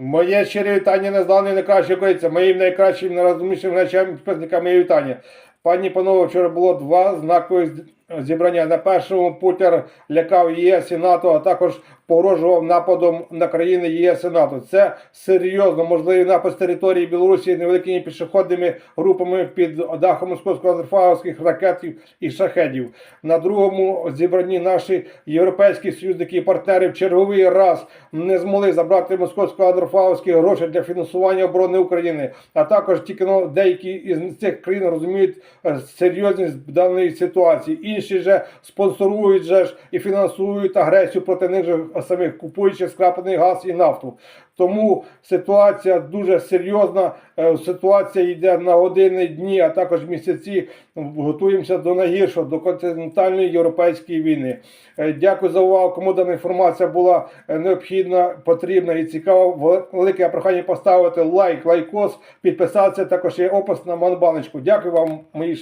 Моє щире вітання незламної найкращої українця, моїм найкращим найрозумнішим речам підписникам моє вітання. Пані панове, вчора було два знакових зібрання. На першому Путер лякав ЄС і НАТО, а також погрожував нападом на країни ЄС і НАТО. Це серйозно можливий напад з території Білорусі невеликими пішохідними групами під дахом московсько-андерфаговських ракетів і шахедів. На другому зібранні наші європейські союзники і партнери в черговий раз не змогли забрати московсько-андерфаговські гроші для фінансування оборони України. А також тільки деякі із цих країн розуміють е, серйозність даної ситуації. Інші же спонсорують же ж і фінансують агресію проти них же самих, купуючи скраплений газ і нафту. Тому ситуація дуже серйозна. Е, Ситуація йде на години, дні, а також місяці. Готуємося до найгіршого, до континентальної європейської війни. Е, Дякую за увагу. Кому дана інформація була е, необхідна, потрібна і цікава. Велике прохання поставити лайк, лайкос, підписатися. Також є опис на манбаночку. Дякую вам, мої шановні.